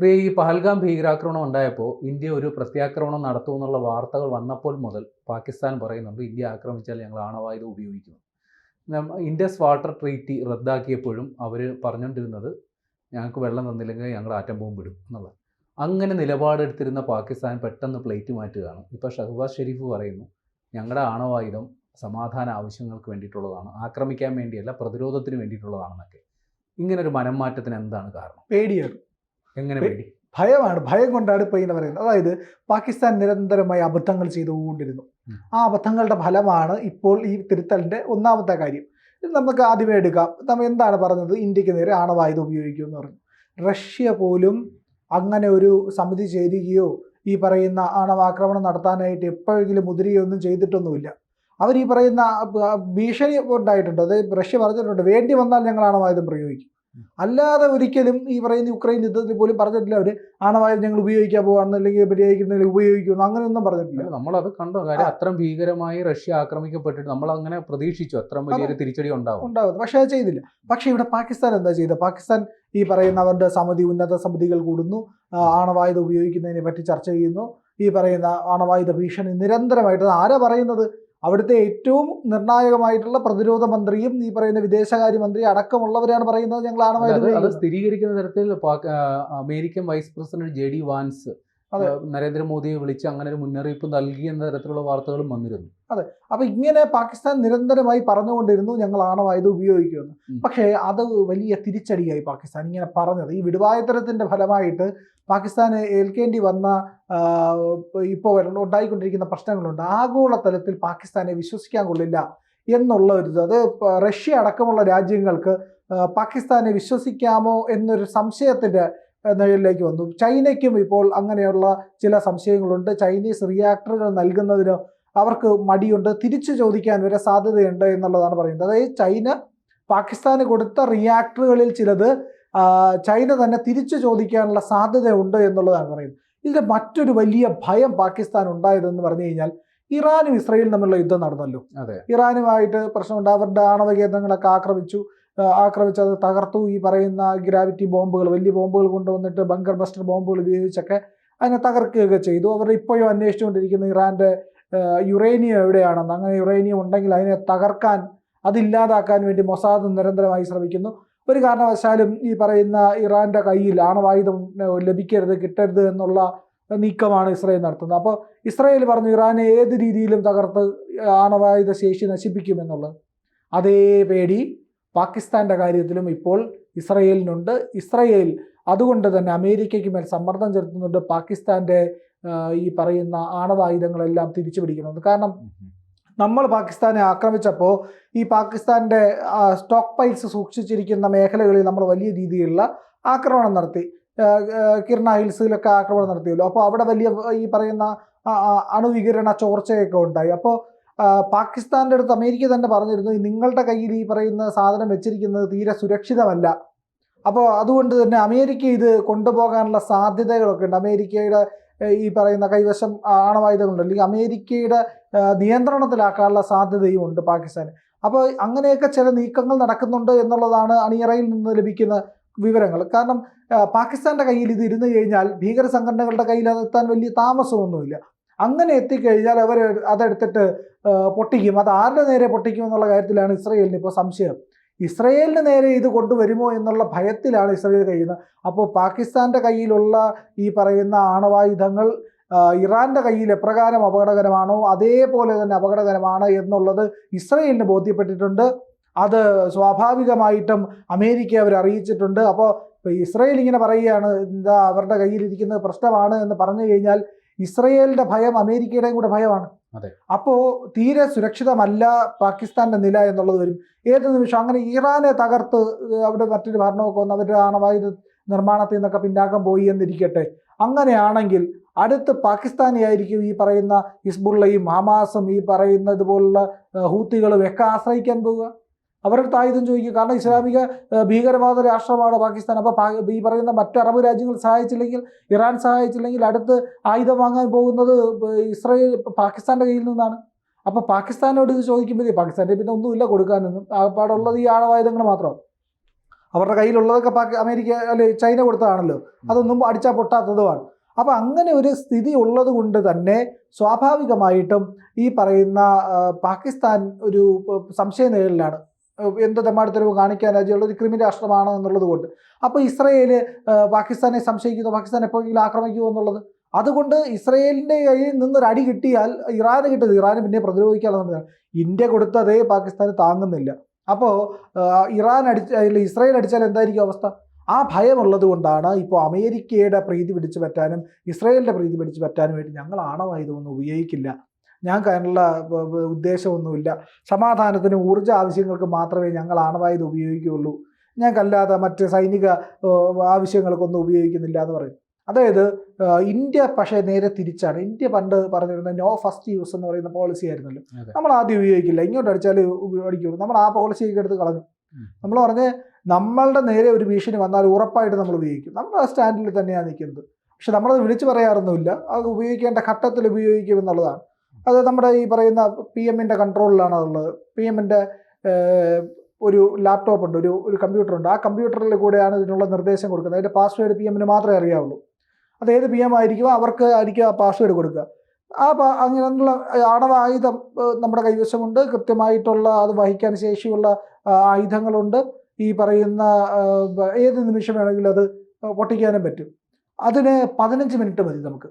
പ്രിയ ഈ പഹൽഗാം ഭീകരാക്രമണം ഉണ്ടായപ്പോൾ ഇന്ത്യ ഒരു പ്രത്യാക്രമണം നടത്തുമെന്നുള്ള വാർത്തകൾ വന്നപ്പോൾ മുതൽ പാകിസ്ഥാൻ പറയുന്നുണ്ട് ഇന്ത്യ ആക്രമിച്ചാൽ ഞങ്ങൾ ആണവായുധം ഉപയോഗിക്കുന്നു ഇന്ത്യസ് വാട്ടർ ട്രീറ്റി റദ്ദാക്കിയപ്പോഴും അവർ പറഞ്ഞുകൊണ്ടിരുന്നത് ഞങ്ങൾക്ക് വെള്ളം തന്നില്ലെങ്കിൽ ഞങ്ങൾ ആറ്റം ബോംബ് ഇടും എന്നുള്ളത്. അങ്ങനെ നിലപാടെടുത്തിരുന്ന പാകിസ്ഥാൻ പെട്ടെന്ന് പ്ലേറ്റ് മാറ്റുകയാണ്. ഇപ്പോൾ ഷഹബാസ് ഷെരീഫ് പറയുന്നു ഞങ്ങളുടെ ആണവായുധം സമാധാന ആവശ്യങ്ങൾക്ക് വേണ്ടിയിട്ടുള്ളതാണ് ആക്രമിക്കാൻ വേണ്ടിയല്ല പ്രതിരോധത്തിന് വേണ്ടിയിട്ടുള്ളതാണെന്നൊക്കെ. ഇങ്ങനൊരു മനം മാറ്റത്തിന് എന്താണ് കാരണം? പേടിയാണ്. എങ്ങനെ പേടി ഭയമാണ്. ഭയം കൊണ്ടാണ് ഇപ്പോൾ ഇങ്ങനെ പറയുന്നത്. അതായത് പാകിസ്ഥാൻ നിരന്തരമായി അബദ്ധങ്ങൾ ചെയ്തുകൊണ്ടിരുന്നു ആ അബദ്ധങ്ങളുടെ ഫലമാണ് ഇപ്പോൾ ഈ തിരുത്തലിന്റെ ഒന്നാമത്തെ കാര്യം. ഇത് നമുക്ക് ആദ്യമേ എടുക്കാം. നമ്മൾ എന്താണ് പറഞ്ഞത്? ഇന്ത്യയ്ക്ക് നേരെ ആണവായുധം ഉപയോഗിക്കുമെന്ന് പറഞ്ഞു. റഷ്യ പോലും അങ്ങനെ ഒരു സമിതി ചേരുകയോ ഈ പറയുന്ന ആണവാക്രമണം നടത്താനായിട്ട് എപ്പോഴെങ്കിലും മുതിരുകയോ ഒന്നും ചെയ്തിട്ടൊന്നുമില്ല. അവർ ഈ പറയുന്ന ഭീഷണി ഉണ്ടായിട്ടുണ്ട്. അത് റഷ്യ പറഞ്ഞിട്ടുണ്ട് വേണ്ടി വന്നാൽ ഞങ്ങൾ ആണവായുധം പ്രയോഗിക്കും. അല്ലാതെ ഒരിക്കലും ഈ പറയുന്ന യുക്രൈൻ യുദ്ധത്തിൽ പോലും പറഞ്ഞിട്ടില്ല അവർ ആണവായുധം ഞങ്ങൾ ഉപയോഗിക്കാൻ പോവാണെന്ന് അല്ലെങ്കിൽ ഉപയോഗിക്കുന്നില്ല ഉപയോഗിക്കുന്നു അങ്ങനെയൊന്നും പറഞ്ഞിട്ടില്ല. നമ്മൾ അത് കണ്ടോ. കാര്യം അത്രയും ഭീകരമായി റഷ്യ ആക്രമിക്കപ്പെട്ടിട്ട് നമ്മൾ അങ്ങനെ പ്രതീക്ഷിച്ചു അത്ര വലിയൊരു തിരിച്ചടി ഉണ്ടാവും. ഉണ്ടാവും. പക്ഷേ അത് ചെയ്തില്ല. പക്ഷേ ഇവിടെ പാകിസ്ഥാൻ എന്താ ചെയ്തത്? പാകിസ്ഥാൻ ഈ പറയുന്ന അവരുടെ സമിതി ഉന്നത സമിതികൾ കൂടുന്നു. ആണവായുധ ഉപയോഗിക്കുന്നതിനെ പറ്റി ചർച്ച ചെയ്യുന്നു. ഈ പറയുന്ന ആണവായുധ ഭീഷണി നിരന്തരമായിട്ട്. ആരാ പറയുന്നത്? അവിടുത്തെ ഏറ്റവും നിർണായകമായിട്ടുള്ള പ്രതിരോധ മന്ത്രിയും ഈ പറയുന്ന വിദേശകാര്യമന്ത്രി അടക്കമുള്ളവരാണ് പറയുന്നത് ഞങ്ങൾ അത് സ്ഥിരീകരിക്കുന്ന തരത്തിൽ American vice president J D Vance നരേന്ദ്രമോദിയെ വിളിച്ച് അങ്ങനെ ഒരു മുന്നറിയിപ്പ് നൽകി എന്ന തരത്തിലുള്ള വാർത്തകളും വന്നിരുന്നു. അതെ. അപ്പൊ ഇങ്ങനെ പാകിസ്ഥാൻ നിരന്തരമായി പറഞ്ഞുകൊണ്ടിരുന്നു ഞങ്ങൾ ആണവായുധം ഉപയോഗിക്കുമെന്ന്. പക്ഷേ അത് വലിയ തിരിച്ചടിയായി പാകിസ്ഥാൻ ഇങ്ങനെ പറഞ്ഞത്. ഈ വിടുവായത്തരത്തിന്റെ ഫലമായിട്ട് പാകിസ്ഥാന് ഏൽക്കേണ്ടി വന്ന ഇപ്പോൾ ഉണ്ടായിക്കൊണ്ടിരിക്കുന്ന പ്രശ്നങ്ങളുണ്ട്. ആഗോളതലത്തിൽ പാകിസ്ഥാനെ വിശ്വസിക്കാൻ കൊള്ളില്ല എന്നുള്ള ഒരു അത് റഷ്യ അടക്കമുള്ള രാജ്യങ്ങൾക്ക് പാകിസ്ഥാനെ വിശ്വസിക്കാമോ എന്നൊരു സംശയത്തിന്റെ ആ, നിഴലിലേക്ക് വന്നു. ചൈനയ്ക്കും ഇപ്പോൾ അങ്ങനെയുള്ള ചില സംശയങ്ങളുണ്ട്. ചൈനീസ് റിയാക്ടറുകൾ നൽകുന്നതിന് അവർക്ക് മടിയുണ്ട്. തിരിച്ചു ചോദിക്കാൻ വരെ സാധ്യതയുണ്ട് എന്നുള്ളതാണ് പറയുന്നത്. അതായത് ചൈന പാകിസ്ഥാന് കൊടുത്ത റിയാക്ടറുകളിൽ ചിലത് ചൈന തന്നെ തിരിച്ചു ചോദിക്കാനുള്ള സാധ്യതയുണ്ട് എന്നുള്ളതാണ് പറയുന്നത്. ഇതിൽ മറ്റൊരു വലിയ ഭയം പാകിസ്ഥാൻ ഉണ്ടായതെന്ന് പറഞ്ഞു കഴിഞ്ഞാൽ ഇറാനും ഇസ്രയേലും തമ്മിലുള്ള യുദ്ധം നടന്നല്ലോ. അതെ. ഇറാനുമായിട്ട് പ്രശ്നമുണ്ട്. അവരുടെ ആണവ കേന്ദ്രങ്ങളൊക്കെ ആക്രമിച്ചു. ആക്രമിച്ച് അത് തകർത്തു. ഈ പറയുന്ന ഗ്രാവിറ്റി ബോംബുകൾ വലിയ ബോംബുകൾ കൊണ്ടുവന്നിട്ട് ബങ്കർ ബസ്റ്റർ ബോംബുകൾ ഉപയോഗിച്ചൊക്കെ അതിനെ തകർക്കുകയൊക്കെ ചെയ്തു. അവർ ഇപ്പോഴും അന്വേഷിച്ചുകൊണ്ടിരിക്കുന്ന ഇറാന്റെ യുറേനിയം എവിടെയാണെന്ന്. അങ്ങനെ യുറേനിയം ഉണ്ടെങ്കിൽ അതിനെ തകർക്കാൻ അതില്ലാതാക്കാൻ വേണ്ടി മൊസാദ് നിരന്തരമായി ശ്രമിക്കുന്നു. ഒരു കാരണവശാലും ഈ പറയുന്ന ഇറാന്റെ കയ്യിൽ ആണവായുധം ലഭിക്കരുത് കിട്ടരുത് എന്നുള്ള നീക്കമാണ് ഇസ്രയേൽ നടത്തുന്നത്. അപ്പോൾ ഇസ്രയേൽ പറഞ്ഞു ഇറാനെ ഏത് രീതിയിലും തകർത്ത് ആണവായുധ ശേഷി നശിപ്പിക്കുമെന്നുള്ളത്. അതേ പേടി പാകിസ്ഥാന്റെ കാര്യത്തിലും ഇപ്പോൾ ഇസ്രയേലിനുണ്ട്. ഇസ്രയേൽ അതുകൊണ്ട് തന്നെ അമേരിക്കയ്ക്ക് മേൽ സമ്മർദ്ദം ചെലുത്തുന്നുണ്ട്. പാകിസ്ഥാന്റെ ഈ പറയുന്ന ആണവായുധങ്ങളെല്ലാം തിരിച്ചു പിടിക്കണമെന്ന് കാരണം നമ്മൾ പാകിസ്ഥാനെ ആക്രമിച്ചപ്പോൾ ഈ പാകിസ്ഥാന്റെ സ്റ്റോക്ക് പൈൽസ് സൂക്ഷിച്ചിരിക്കുന്ന മേഖലകളിൽ നമ്മൾ വലിയ രീതിയിലുള്ള ആക്രമണം നടത്തി. കിർണ ഹിൽസിലൊക്കെ ആക്രമണം നടത്തിയല്ലോ. അപ്പോൾ അവിടെ വലിയ ഈ പറയുന്ന അണുവികിരണ ചോർച്ചയൊക്കെ ഉണ്ടായി. അപ്പോൾ പാകിസ്ഥാന്റെ അടുത്ത് അമേരിക്ക തന്നെ പറഞ്ഞിരുന്നു നിങ്ങളുടെ കയ്യിൽ ഈ പറയുന്ന സാധനം വെച്ചിരിക്കുന്നത് തീരെ സുരക്ഷിതമല്ല. അപ്പോൾ അതുകൊണ്ട് തന്നെ അമേരിക്ക ഇത് കൊണ്ടുപോകാനുള്ള സാധ്യതകളൊക്കെ ഉണ്ട്. അമേരിക്കയുടെ ഈ പറയുന്ന കൈവശം ആണവായുധങ്ങളുണ്ട്. അല്ലെങ്കിൽ അമേരിക്കയുടെ നിയന്ത്രണത്തിലാക്കാനുള്ള സാധ്യതയും ഉണ്ട് പാകിസ്ഥാൻ അപ്പോൾ അങ്ങനെയൊക്കെ ചില നീക്കങ്ങൾ നടക്കുന്നുണ്ട് എന്നുള്ളതാണ് അണിയറയിൽ നിന്ന് ലഭിക്കുന്ന വിവരങ്ങൾ. കാരണം പാകിസ്ഥാന്റെ കയ്യിൽ ഇത് ഇരുന്ന് കഴിഞ്ഞാൽ ഭീകര സംഘടനകളുടെ കയ്യിൽ അതെത്താൻ വലിയ താമസമൊന്നുമില്ല. അങ്ങനെ എത്തിക്കഴിഞ്ഞാൽ അവർ അതെടുത്തിട്ട് പൊട്ടിക്കും. അത് ആരുടെ നേരെ പൊട്ടിക്കും എന്നുള്ള കാര്യത്തിലാണ് ഇസ്രയേലിന് ഇപ്പോൾ സംശയം. ഇസ്രയേലിന് നേരെ ഇത് കൊണ്ടുവരുമോ എന്നുള്ള ഭയത്തിലാണ് ഇസ്രയേൽ കഴിയുന്നത്. അപ്പോൾ പാകിസ്ഥാന്റെ കയ്യിലുള്ള ഈ പറയുന്ന ആണവായുധങ്ങൾ ഇറാന്റെ കയ്യിൽ എപ്രകാരം അപകടകരമാണോ അതേപോലെ തന്നെ അപകടകരമാണ് എന്നുള്ളത് ഇസ്രയേലിന് ബോധ്യപ്പെട്ടിട്ടുണ്ട്. അത് സ്വാഭാവികമായിട്ടും അമേരിക്ക അവർ അറിയിച്ചിട്ടുണ്ട്. അപ്പോൾ ഇസ്രയേൽ ഇങ്ങനെ പറയുകയാണ് എന്താ അവരുടെ കയ്യിലിരിക്കുന്നത് പ്രശ്നമാണ് എന്ന് പറഞ്ഞു കഴിഞ്ഞാൽ ഇസ്രയേലിന്റെ ഭയം അമേരിക്കയുടെയും കൂടെ ഭയമാണ്. അപ്പോ തീരെ സുരക്ഷിതമല്ല പാകിസ്ഥാന്റെ നില എന്നുള്ളത് വരും. ഏത് നിമിഷം? അങ്ങനെ ഇറാനെ തകർത്ത് അവിടെ മറ്റൊരു ഭരണമൊക്കെ വന്ന് അവരുടെ ആണവായുധ നിർമ്മാണത്തിൽ നിന്നൊക്കെ പിന്നാക്കം പോയി എന്നിരിക്കട്ടെ. അങ്ങനെയാണെങ്കിൽ അടുത്ത് പാകിസ്ഥാനിയായിരിക്കും ഈ പറയുന്ന ഹിസ്ബുള്ളയും ഹമാസും ഈ പറയുന്ന ഇതുപോലുള്ള ഹൂത്തികളും ഒക്കെ ആശ്രയിക്കാൻ പോവുക. അവരുടെ ആയുധം ചോദിക്കും കാരണം ഇസ്ലാമിക ഭീകരവാദ രാഷ്ട്രമാണ് പാകിസ്ഥാൻ? അപ്പോൾ ഈ പറയുന്ന മറ്റ് അറബ് രാജ്യങ്ങൾ സഹായിച്ചില്ലെങ്കിൽ ഇറാൻ സഹായിച്ചില്ലെങ്കിൽ അടുത്ത് ആയുധം വാങ്ങാൻ പോകുന്നത് ഇസ്രായേൽ പാകിസ്ഥാന്റെ കയ്യിൽ നിന്നാണ്. അപ്പോൾ പാകിസ്ഥാനോട് ഇത് ചോദിക്കുമ്പോഴേ പാകിസ്ഥാന്റെ പിന്നെ ഒന്നുമില്ല കൊടുക്കാനൊന്നും. ആകപ്പാടുള്ളത് ഈ ആണവായുധങ്ങൾ മാത്രം. അവരുടെ കയ്യിലുള്ളതൊക്കെ പാകി അമേരിക്ക അല്ലെ ചൈന കൊടുത്തതാണല്ലോ. അതൊന്നും അടിച്ചാൽ പൊട്ടാത്തതുമാണ്. അപ്പോൾ അങ്ങനെ ഒരു സ്ഥിതി ഉള്ളത് കൊണ്ട് തന്നെ സ്വാഭാവികമായിട്ടും ഈ പറയുന്ന പാകിസ്ഥാൻ ഒരു സംശയ ഏഹ് എന്ത് തെമ്മാടിത്തരവ് കാണിക്കാൻ രാജ്യമുള്ള ഒരു ക്രിമി രാഷ്ട്രമാണ് എന്നുള്ളത് കൊണ്ട്. അപ്പോൾ ഇസ്രയേൽ പാകിസ്ഥാനെ സംശയിക്കുന്നു പാകിസ്ഥാൻ എപ്പോഴെങ്കിലും ആക്രമിക്കുമോ എന്നുള്ളത്. അതുകൊണ്ട് ഇസ്രയേലിന്റെ കയ്യിൽ നിന്നൊരു അടി കിട്ടിയാൽ ഇറാന് കിട്ടുന്നത് ഇറാന് പിന്നെ പ്രതിരോധിക്കാനുള്ളതാണ് ഇന്ത്യ കൊടുത്തതേ പാകിസ്ഥാന് താങ്ങുന്നില്ല. അപ്പോൾ ഇറാൻ അടിച്ച അല്ല, ഇസ്രയേൽ അടിച്ചാൽ എന്തായിരിക്കും അവസ്ഥ? ആ ഭയമുള്ളത് കൊണ്ടാണ് ഇപ്പോൾ അമേരിക്കയുടെ പ്രീതി പിടിച്ചു പറ്റാനും ഇസ്രയേലിന്റെ പ്രീതി പിടിച്ചു പറ്റാനും വേണ്ടി ഞങ്ങൾ ആണവായുധമൊന്നും ഉപയോഗിക്കില്ല. ഞങ്ങൾക്ക് അതിനുള്ള ഉദ്ദേശമൊന്നുമില്ല. സമാധാനത്തിന് ഊർജ ആവശ്യങ്ങൾക്ക് മാത്രമേ ഞങ്ങൾ ആണവായുധം ഉപയോഗിക്കുകയുള്ളൂ. ഞങ്ങൾക്കല്ലാതെ മറ്റ് സൈനിക ആവശ്യങ്ങൾക്കൊന്നും ഉപയോഗിക്കുന്നില്ല എന്ന് പറയും. അതായത് ഇന്ത്യ പക്ഷേ നേരെ തിരിച്ചാണ്. ഇന്ത്യ പണ്ട് പറഞ്ഞിരുന്ന നോ ഫസ്റ്റ് യൂസ് എന്ന് പറയുന്ന പോളിസി ആയിരുന്നല്ലോ. നമ്മൾ ആദ്യം ഉപയോഗിക്കില്ല. ഇങ്ങോട്ട് അടിച്ചാൽ അടിക്കുള്ളൂ. നമ്മൾ ആ പോളിസിയൊക്കെ എടുത്ത് കളഞ്ഞു. നമ്മൾ പറഞ്ഞ് നമ്മളുടെ നേരെ ഒരു ഭീഷണി വന്നാൽ ഉറപ്പായിട്ട് നമ്മൾ ഉപയോഗിക്കും. നമ്മൾ ആ സ്റ്റാൻഡിൽ തന്നെയാണ് നിൽക്കുന്നത്. പക്ഷെ നമ്മളത് വിളിച്ചു പറയാറൊന്നുമില്ല. അത് ഉപയോഗിക്കേണ്ട ഘട്ടത്തിൽ ഉപയോഗിക്കും എന്നുള്ളതാണ്. അത് നമ്മുടെ ഈ പറയുന്ന പി എമ്മിന്റെ കൺട്രോളിലാണ് അതുള്ളത് പി എമ്മിന്റെ ഒരു ലാപ്ടോപ്പ് ഉണ്ട് ഒരു ഒരു കമ്പ്യൂട്ടർ ഉണ്ട്. ആ കമ്പ്യൂട്ടറിൽ കൂടെയാണ് ഇതിനുള്ള നിർദ്ദേശം കൊടുക്കുന്നത്. അതിന്റെ പാസ്വേഡ് പി എമ്മിന് മാത്രമേ അറിയാവുള്ളൂ. അത് ഏത് പി എം ആയിരിക്കുമോ അവർക്ക് ആയിരിക്കും ആ പാസ്വേഡ് കൊടുക്കുക. ആ പ- അങ്ങനെയുള്ള ആണവ ആയുധം നമ്മുടെ കൈവശമുണ്ട്. കൃത്യമായിട്ടുള്ള അത് വഹിക്കാൻ ശേഷിയുള്ള ആയുധങ്ങളുണ്ട്. ഈ പറയുന്ന ഏത് നിമിഷം വേണമെങ്കിലും അത് പൊട്ടിക്കാനും പറ്റും. അതിന് പതിനഞ്ച് മിനിറ്റ് മതി നമുക്ക്.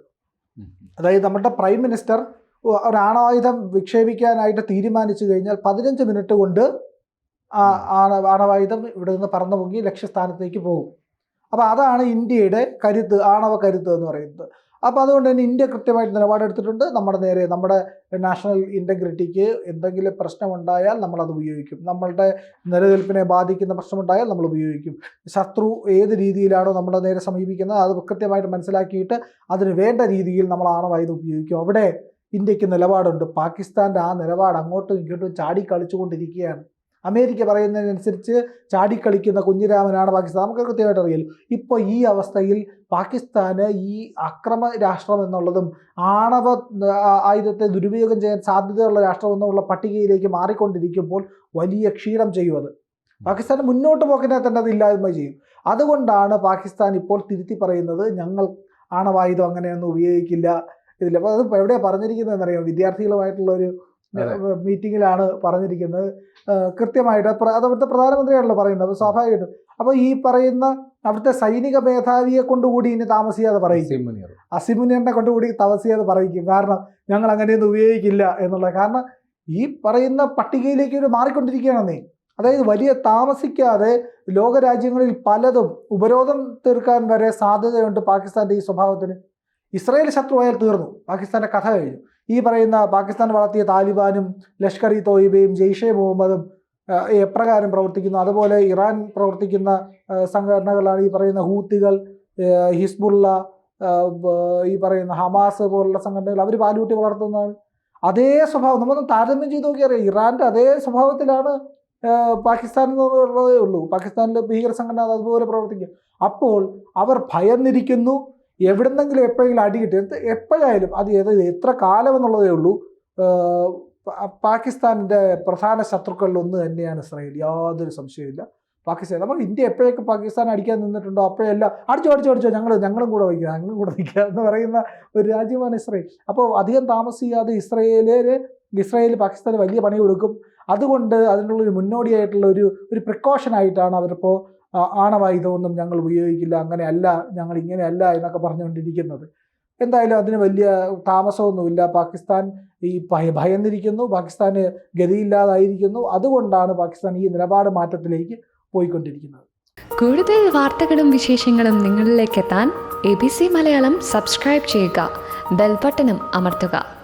അതായത് നമ്മുടെ പ്രൈം മിനിസ്റ്റർ ഒരു ആണവായുധം വിക്ഷേപിക്കാനായിട്ട് തീരുമാനിച്ചു കഴിഞ്ഞാൽ പതിനഞ്ച് മിനിറ്റ് കൊണ്ട് ആണവായുധം ഇവിടെ നിന്ന് പറന്നു പൊങ്ങി ലക്ഷ്യസ്ഥാനത്തേക്ക് പോകും. അപ്പോൾ അതാണ് ഇന്ത്യയുടെ കരുത്ത് ആണവ കരുത്ത് എന്ന് പറയുന്നത്. അപ്പോൾ അതുകൊണ്ട് തന്നെ ഇന്ത്യ കൃത്യമായിട്ട് നിലപാടെടുത്തിട്ടുണ്ട്. നമ്മുടെ നേരെ നമ്മുടെ നാഷണൽ ഇന്റഗ്രിറ്റിക്ക് എന്തെങ്കിലും പ്രശ്നമുണ്ടായാൽ നമ്മളത് ഉപയോഗിക്കും. നമ്മളുടെ നിലനിൽപ്പിനെ ബാധിക്കുന്ന പ്രശ്നമുണ്ടായാൽ നമ്മൾ ഉപയോഗിക്കും. ശത്രു ഏത് രീതിയിലാണോ നമ്മുടെ നേരെ സമീപിക്കുന്നത് അത് കൃത്യമായിട്ട് മനസ്സിലാക്കിയിട്ട് അതിന് വേണ്ട രീതിയിൽ നമ്മൾ ആണവായുധം ഉപയോഗിക്കും. അവിടെ ഇന്ത്യയ്ക്ക് നിലപാടുണ്ട്. പാകിസ്ഥാന്റെ ആ നിലപാട് അങ്ങോട്ടും ഇങ്ങോട്ടും ചാടി കളിച്ചുകൊണ്ടിരിക്കുകയാണ്. അമേരിക്ക പറയുന്നതിനനുസരിച്ച് ചാടിക്കളിക്കുന്ന കുഞ്ഞിരാമനാണ് പാകിസ്ഥാൻ. നമുക്ക് കൃത്യമായിട്ട് അറിയില്ല ഇപ്പോൾ ഈ അവസ്ഥയിൽ പാകിസ്ഥാന് ഈ അക്രമ രാഷ്ട്രം എന്നുള്ളതും ആണവ ആയുധത്തെ ദുരുപയോഗം ചെയ്യാൻ സാധ്യതയുള്ള രാഷ്ട്രം എന്നുള്ള പട്ടികയിലേക്ക് മാറിക്കൊണ്ടിരിക്കുമ്പോൾ വലിയ ക്ഷീണം ചെയ്യുന്നത് പാകിസ്ഥാൻ മുന്നോട്ട് പോക്കിനെ തന്നെ അത് ഇല്ലായ്മ ചെയ്യും. അതുകൊണ്ടാണ് പാകിസ്ഥാൻ ഇപ്പോൾ തിരുത്തി പറയുന്നത് ഞങ്ങൾ ആണവായുധം അങ്ങനെയൊന്നും ഉപയോഗിക്കില്ല. ഇതില്ല അപ്പോൾ അത് എവിടെയാണ് പറഞ്ഞിരിക്കുന്നതെന്നറിയാം? വിദ്യാർത്ഥികളുമായിട്ടുള്ള ഒരു മീറ്റിംഗിലാണ് മീറ്റിങ്ങിലാണ് പറഞ്ഞിരിക്കുന്നത്. കൃത്യമായിട്ട് അത് അവിടുത്തെ പ്രധാനമന്ത്രിയാണല്ലോ പറയുന്നത്. അപ്പോൾ സ്വാഭാവികമായിട്ടും. അപ്പോൾ ഈ പറയുന്ന അവിടുത്തെ സൈനിക മേധാവിയെ കൊണ്ടുകൂടി ഇനി താമസിയാതെ പറയും അസീം അസിമുനിയറിനെ കൊണ്ടുകൂടി താമസിയാതെ പറയിക്കും. കാരണം ഞങ്ങൾ അങ്ങനെയൊന്നും ഉപയോഗിക്കില്ല എന്നുള്ളത് കാരണം ഈ പറയുന്ന പട്ടികയിലേക്ക് ഒരു മാറിക്കൊണ്ടിരിക്കുകയാണ് മാറിക്കൊണ്ടിരിക്കുകയാണെന്നേ അതായത് വലിയ താമസിക്കാതെ ലോകരാജ്യങ്ങളിൽ പലതും ഉപരോധം തീർക്കാൻ വരെ സാധ്യതയുണ്ട് പാകിസ്ഥാന്റെ ഈ സ്വഭാവത്തിന്. ഇസ്രായേൽ ശത്രുവായാൽ തീർന്നു. പാകിസ്ഥാന്റെ കഥ കഴിഞ്ഞു. ഈ പറയുന്ന പാകിസ്ഥാൻ വളർത്തിയ താലിബാനും ലഷ്കർ ഇ തോയിബയും ജെയ്ഷെ മുഹമ്മദും എപ്രകാരം പ്രവർത്തിക്കുന്നു? അതുപോലെ ഇറാൻ പ്രവർത്തിക്കുന്ന സംഘടനകളാണ് ഈ പറയുന്ന ഹൂത്തികൾ ഹിസ്ബുള്ള ഈ പറയുന്ന ഹമാസ് പോലുള്ള സംഘടനകൾ. അവർ പാലൂട്ടി വളർത്തുന്നതാണ്. അതേ സ്വഭാവം നമ്മൾ താരതമ്യം ചെയ്ത് നോക്കിയറിയാം ഇറാന്റെ അതേ സ്വഭാവത്തിലാണ് പാകിസ്ഥാൻ എന്നുള്ളതേ ഉള്ളൂ. പാകിസ്ഥാനിലെ ഭീകര സംഘടന അതുപോലെ പ്രവർത്തിക്കും. അപ്പോൾ അവർ ഭയന്നിരിക്കുന്നു. എവിടുന്നെങ്കിലും എപ്പോഴെങ്കിലും അടി കിട്ടി. എപ്പോഴായാലും അത് ഏത് എത്ര കാലം എന്നുള്ളതേ ഉള്ളൂ. പാകിസ്ഥാനിന്റെ പ്രധാന ശത്രുക്കളിൽ ഒന്ന് തന്നെയാണ് ഇസ്രായേൽ. യാതൊരു സംശയമില്ല പാകിസ്ഥാൻ നമ്മൾ ഇന്ത്യ എപ്പോഴൊക്കെ പാകിസ്ഥാൻ അടിക്കാൻ നിന്നിട്ടുണ്ടോ? അപ്പോഴല്ല അടിച്ചോ അടിച്ചോ അടിച്ചോ ഞങ്ങൾ ഞങ്ങളും കൂടെ വയ്ക്കുക ഞങ്ങളും കൂടെ നിൽക്കുക എന്ന് പറയുന്ന ഒരു രാജ്യമാണ് ഇസ്രായേൽ. അപ്പോൾ അധികം താമസിയാതെ ഇസ്രായേലിൽ ഇസ്രായേൽ പാകിസ്ഥാന് വലിയ പണി കൊടുക്കും അതുകൊണ്ട് അതിനുള്ളൊരു മുന്നോടിയായിട്ടുള്ള ഒരു ഒരു പ്രിക്കോഷൻ ആയിട്ടാണ് അവരിപ്പോൾ ആണവായുധമൊന്നും ഞങ്ങൾ ഉപയോഗിക്കില്ല അങ്ങനെയല്ല ഞങ്ങൾ ഇങ്ങനെയല്ല എന്നൊക്കെ പറഞ്ഞുകൊണ്ടിരിക്കുന്നത്. എന്തായാലും അതിന് വലിയ താമസമൊന്നുമില്ല. പാകിസ്ഥാൻ ഈ ഭയ ഭയന്നിരിക്കുന്നു പാകിസ്ഥാന് ഗതിയില്ലാതായിരിക്കുന്നു. അതുകൊണ്ടാണ് പാകിസ്ഥാൻ ഈ നിലപാട് മാറ്റത്തിലേക്ക് പോയിക്കൊണ്ടിരിക്കുന്നത്. കൂടുതൽ വാർത്തകളും വിശേഷങ്ങളും നിങ്ങളിലേക്ക് എത്താൻ A B C Malayalam subscribe ചെയ്യുക. ബെൽബട്ടനും അമർത്തുക.